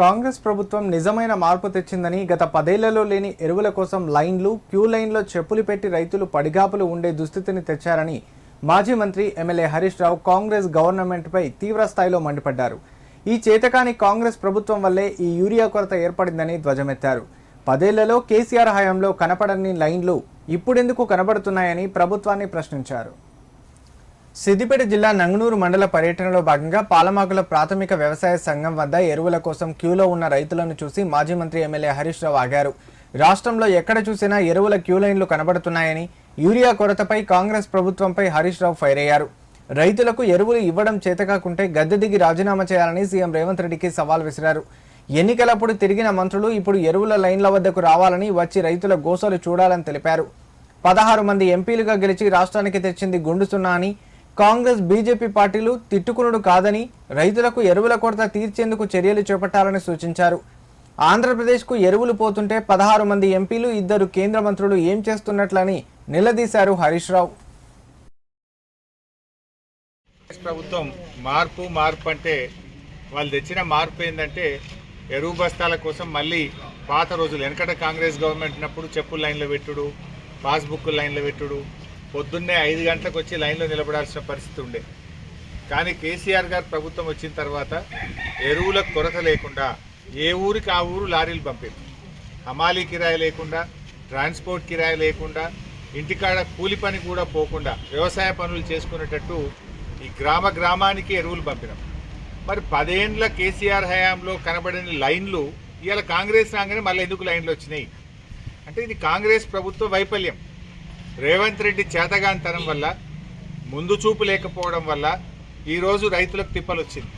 కాంగ్రెస్ ప్రభుత్వం నిజమైన మార్పు తెచ్చిందని గత పదేళ్ళలో లేని ఎరువుల కోసం లైన్లు క్యూ లైన్లో చెప్పులు పెట్టి రైతులు పడిగాపులు ఉండే దుస్థితిని తెచ్చారని మాజీ మంత్రి ఎమ్మెల్యే హరీష్ రావు కాంగ్రెస్ గవర్నమెంట్పై తీవ్ర స్థాయిలో మండిపడ్డారు. ఈ చేతకాని కాంగ్రెస్ ప్రభుత్వం వల్లే ఈ యూరియా కొరత ఏర్పడిందని ధ్వజమెత్తారు. పదేళ్ళలో కేసీఆర్ హయాంలో కనపడని లైన్లు ఇప్పుడెందుకు కనబడుతున్నాయని ప్రభుత్వాన్ని ప్రశ్నించారు. సిద్దిపేట జిల్లా నంగనూరు మండల పర్యటనలో భాగంగా పాలమాకుల ప్రాథమిక వ్యవసాయ సంఘం వద్ద ఎరువుల కోసం క్యూలో ఉన్న రైతులను చూసి మాజీ మంత్రి ఎమ్మెల్యే హరీష్ రావు ఆగారు. రాష్ట్రంలో ఎక్కడ చూసినా ఎరువుల క్యూ లైన్లు కనబడుతున్నాయని యూరియా కొరతపై కాంగ్రెస్ ప్రభుత్వంపై హరీష్ రావు ఫైర్ అయ్యారు. రైతులకు ఎరువులు ఇవ్వడం చేతకాకుంటే గద్దె దిగి రాజీనామా చేయాలని సీఎం రేవంత్ రెడ్డికి సవాల్ విసిరారు. ఎన్నికలప్పుడు తిరిగిన మంత్రులు ఇప్పుడు ఎరువుల లైన్ల వద్దకు రావాలని వచ్చి రైతుల గోసలు చూడాలని తెలిపారు. పదహారు మంది ఎంపీలుగా గెలిచి రాష్ట్రానికి తెచ్చింది గుండుసున్నా అని కాంగ్రెస్ బీజేపీ పార్టీలు తిట్టుకునుడు కాదని రైతులకు ఎరువుల కొరత తీర్చేందుకు చర్యలు చేపట్టాలని సూచించారు. ఆంధ్రప్రదేశ్కు ఎరువులు పోతుంటే పదహారు మంది ఎంపీలు ఇద్దరు కేంద్ర మంత్రులు ఏం చేస్తున్నట్లని నిలదీశారు హరీష్ రావు. ప్రభుత్వం మార్పు మార్పు అంటే వాళ్ళు తెచ్చిన మార్పు ఏంటంటే ఎరువు బస్తాల కోసం మళ్ళీ పాత రోజులు. వెనకట కాంగ్రెస్ గవర్నమెంట్ ఉన్నప్పుడు చెప్పుల లైన్లో పెట్టుడు పాస్బుక్ లైన్లో పెట్టుడు పొద్దున్నే ఐదు గంటలకు వచ్చి లైన్లో నిలబడాల్సిన పరిస్థితి ఉండే. కానీ కేసీఆర్ గారు ప్రభుత్వం వచ్చిన తర్వాత ఎరువుల కొరత లేకుండా ఏ ఊరికి ఆ ఊరు లారీలు పంపారు హమాలీ కిరాయి లేకుండా ట్రాన్స్పోర్ట్ కిరాయి లేకుండా ఇంటికాడ కూలి పని కూడా పోకుండా వ్యవసాయ పనులు చేసుకునేటట్టు ఈ గ్రామ గ్రామానికి ఎరువులు పంపినాం. మరి పదేండ్ల కేసీఆర్ హయాంలో కనబడిన లైన్లు ఇవాళ కాంగ్రెస్ రాగానే మళ్ళీ ఎందుకు లైన్లు వచ్చినాయి? అంటే ఇది కాంగ్రెస్ ప్రభుత్వ వైఫల్యం. రేవంత్ రెడ్డి చేతగాంతనం వల్ల ముందు చూపు లేకపోవడం వల్ల ఈరోజు రైతులకు తిప్పలు వచ్చింది